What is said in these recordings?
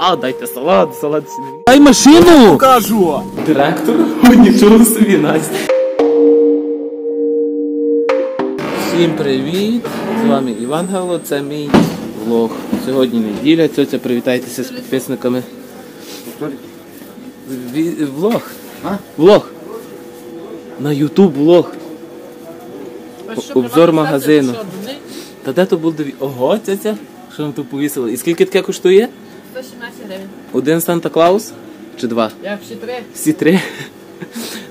А, дайте салат, салат всі Дай машину! Кажу! Директор? О, нічого собі, Настя. Всім привіт! З вами Іван Гавло, це мій влог. Сьогодні неділя, тьотя, привітайтеся з підписниками. Ві- Влог. А? Влог. На Ютуб влог. Обзор магазину. Та де то буде? Ого, тьотя, що вам тут повісили? І скільки таке коштує? 117 гривень. Один Санта Клаус? Чи два? Як всі три? Всі три.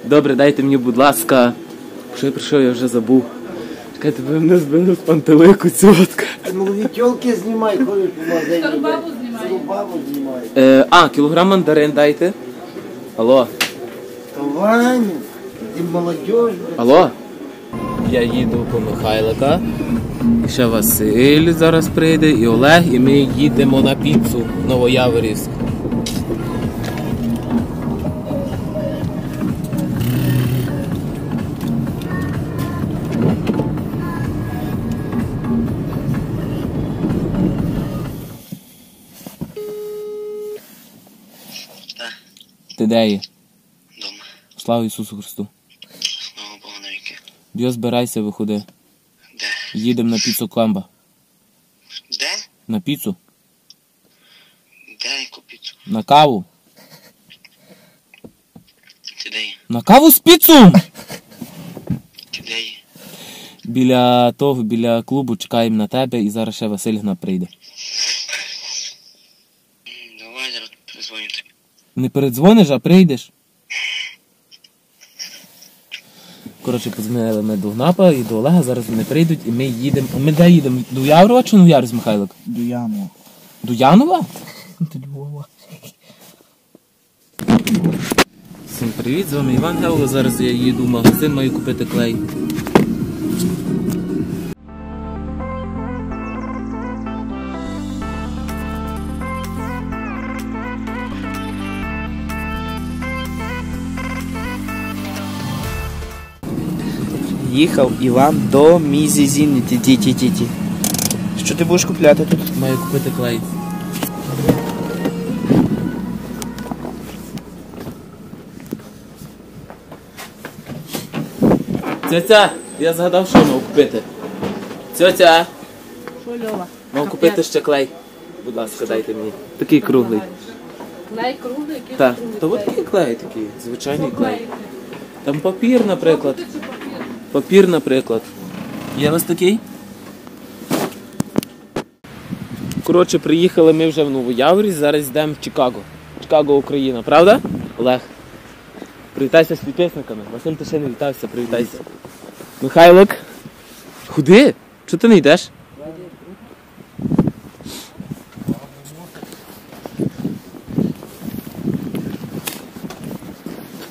Добре, дайте мені, будь ласка. Що я прийшов, я вже забув. Чекайте, ви мене збили з пантелику цьотка. Молоді тілки знімай, коли магазині. Старбабу знімай. Старбабу знімай. Е, а, кілограм мандарин дайте. Алло, То Ваню, ти молодіж. алло. Я їду по Михайлика. І ще Василь зараз прийде, і Олег, і ми їдемо на піцу в Новояворівськ. Ти де є? Дома. Слава Ісусу Христу. Слава Богу навіки. Б'여 збирайся, виходи. Де? Їдемо на піцу Кламба. Де? На піцу? Де яку піцу? На каву? Ти де є? На каву з піцу! Ти де є? Біля того, біля клубу чекаємо на тебе і зараз ще Василь Гна прийде. М, Давай зараз перезвоню тобі. Не передзвониш, а прийдеш. Коротше, подзвонили ми до Гнапа і до Олега, зараз вони прийдуть і ми їдемо. Ми де їдемо? До Яврова чи до Ярус, Михайлик? До Дуямо. До Янова? До Львова. Всім привіт, з вами Іван Гевло. Зараз я їду в магазин, маю купити клей. Їхав Іван до Мізізіні. Ті-ті-ті-ті. Що ти будеш купляти тут? Маю купити клей. Цьоця, я згадав, що мав купити. Цьоця, Що Льова? мав купити ще клей. Будь ласка, дайте мені. Такий круглий. Клей круглий, який Так, то от клей? такий клей такий, звичайний клей. Клей. Там папір, наприклад. Папір? Наприклад. Є у вас такий? Коротше, приїхали ми вже в Новояворі, зараз йдемо в Чикаго. Чикаго, Україна, правда? Олег. Привітайся з підписниками. Василь, ти ще не вітався, привітайся. Михайлик. Куди? Чого ти не йдеш?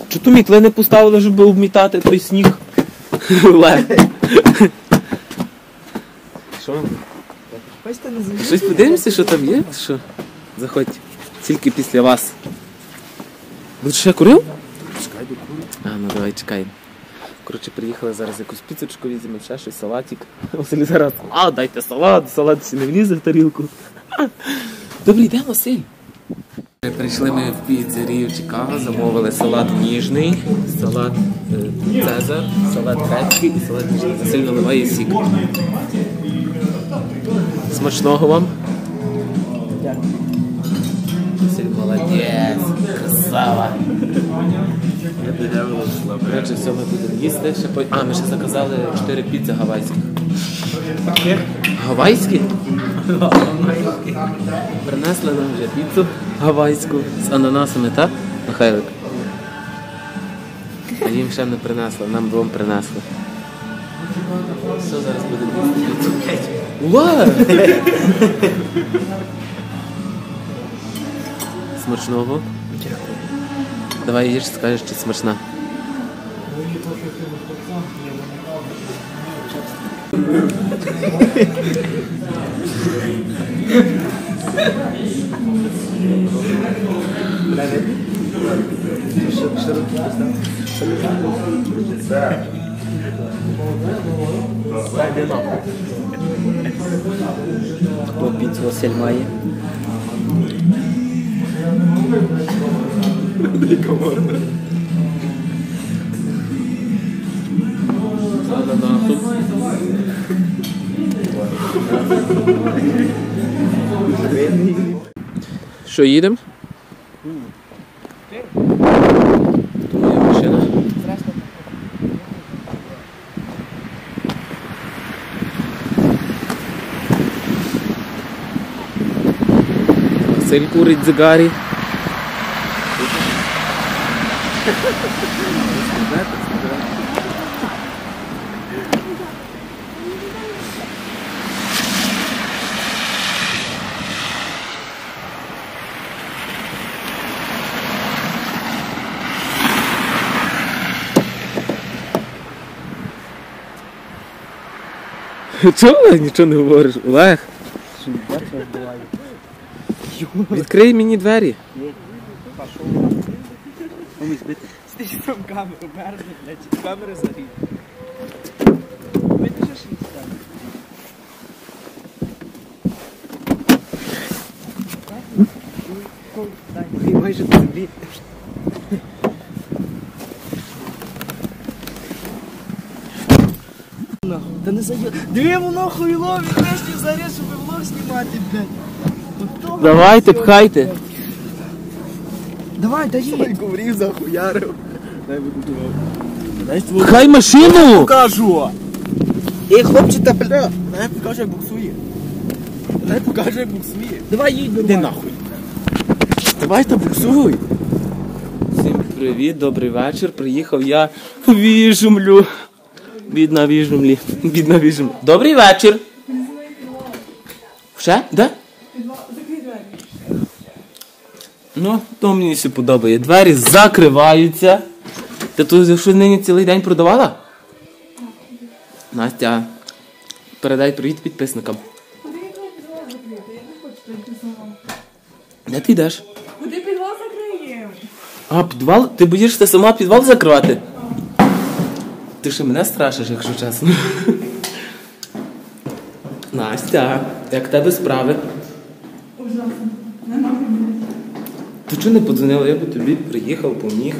Чого ту мітли не поставили, щоб обмітати той сніг? Що? Звідси. Щось подивимося, що там є? Що? Заходь. Тільки після вас. Ви ще курив? Чекай, до кури. А, ну давай чекаємо. Коротше, приїхали зараз якусь піцечку візьмемо, ще щось, салатик. Василь зараз. А, дайте салат, салат ще не влізе в тарілку. Добрий день, Василь. Прийшли ми в піцерію Чикаго, замовили салат ніжний, салат е, Цезар, салат грецький і салат ніжний. Василь наливає сік. Смачного вам. Василь молодець, красава. Коротше, все ми будемо їсти. Ще по... А, ми ще заказали 4 піци гавайських. Гавайські? Принесли нам вже піцу гавайську з ананасами, так? Михайлик? А їм ще не принесли, нам двом принесли. Що зараз буде? Ула! Смачного. Дякую. Давай їж, скажеш, чи смачна. Мені Vai ver não. Tô pizza você aí. Não, não, não. Що, їдемо? То моя. Василь курить дзигарі. Чого нічого не говориш? Олег, відкрий мені двері. Умій збити. Стій там камеру, мерзне, блядь, камери загріють. Видиш, що не стане? Майже по землі. Нахуй, Та не зайде. Диви воно хуйло, він вийшли заряд, щоб влог знімати, блядь. Давайте, пхайте. Давай, дай їй. Коврів захуярив. Дай викупував. Дай ствол. Пхай машину! Покажу! Ей, хлопче, та бля. Дай покажу, як буксує. Дай покажу, як буксує. Давай їдь Де нахуй? Давай та буксуй. Всім привіт, добрий вечір. Приїхав я в Віжумлю. Бідна Віжумлі. Бідна Віжумлі. Добрий вечір. Ще? Де? Ну, то мені все подобає. Двері закриваються. Ти тут що нині цілий день продавала? Настя, передай привіт підписникам. Де ти йдеш? Куди підвал закриємо? А, підвал? Ти боїшся сама підвал закривати? Ти ще мене страшиш, якщо чесно. Настя, як тебе справи? Ужасно. Нема мене. Ти чого не подзвонила? Я би тобі приїхав, поміг.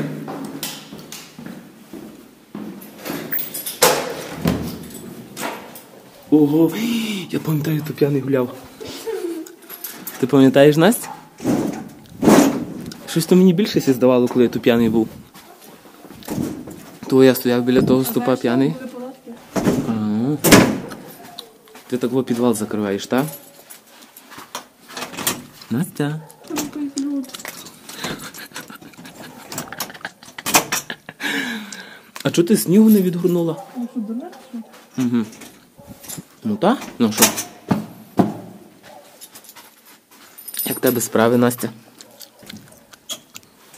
Ого, я пам'ятаю, то п'яний гуляв. Ти пам'ятаєш Настя? Щось то мені більше здавало, коли я то п'яний був. То я стояв біля того ступа п'яний. Ага. Ти так підвал закриваєш, так? Настя. А чого ти снігу не відгорнула? Ну? Угу. Ну так? Ну що? Як тебе справи, Настя?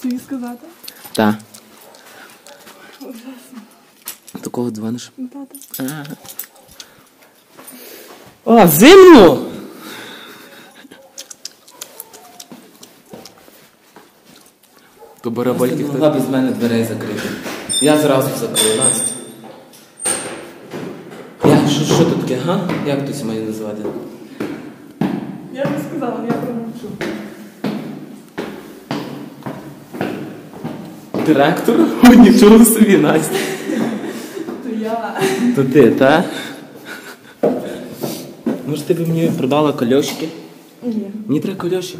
Тобі сказати? Так. Ужасно. Такого дзвониш? Тата. А, зимно! То барабольки хто могла без мене дверей закрити. Я зразу закрию, Настя. Я, що, що тут таке, га? Як тут має назвати? Я не сказала, я промовчу. Директор? Нічого собі, Настя. То. Ти, та? Може, ти б мені продала кольошки? Ні. Мені треба кольоші.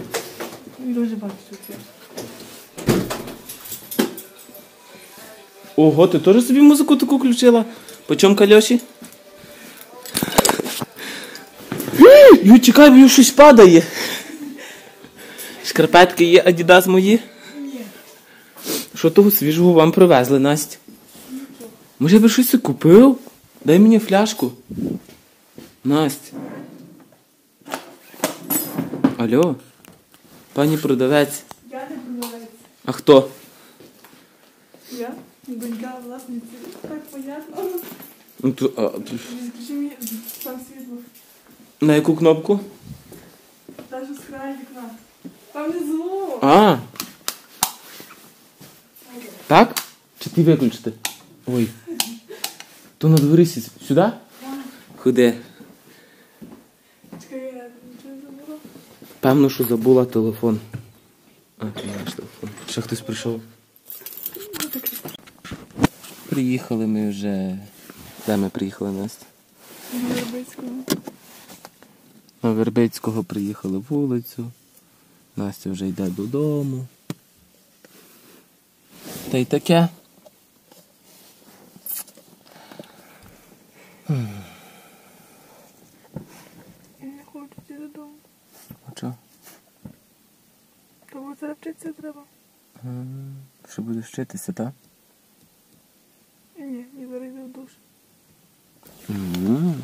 Дуже бачу. Ого, ти теж собі музику таку включила? По чому кальоші? Ю, чекай, бо щось падає. Шкарпетки є Адідас мої? Ні. Що того свіжого вам привезли, Настя? Може, я би щось і купив? Дай мені фляжку. Настя. Алло? Пані продавець. Я не продавець. А хто? Я донька власниці. Так понятно. Ну, то, а, то- Відключи мені там світло. на яку кнопку? Даже з краю вікна. Там внизу. А. Так? Чи ти виключити? Ой. То на дворі сюди? Ходи. Чекай, я нічого Певно, що забула телефон. А, ти маєш телефон. Ще хтось прийшов. Приїхали ми вже. Де ми приїхали, Настя? Вербицького. На Вербицького приїхали вулицю. Настя вже йде додому. Та й таке. вчитися, так? Ні, я зараз йду в душ. М.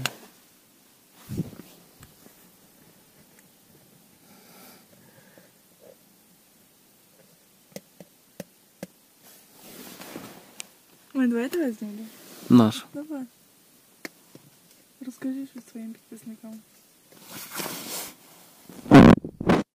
Ой, давай я тебе зніму. Наш. Давай. Розкажи щось своїм підписникам.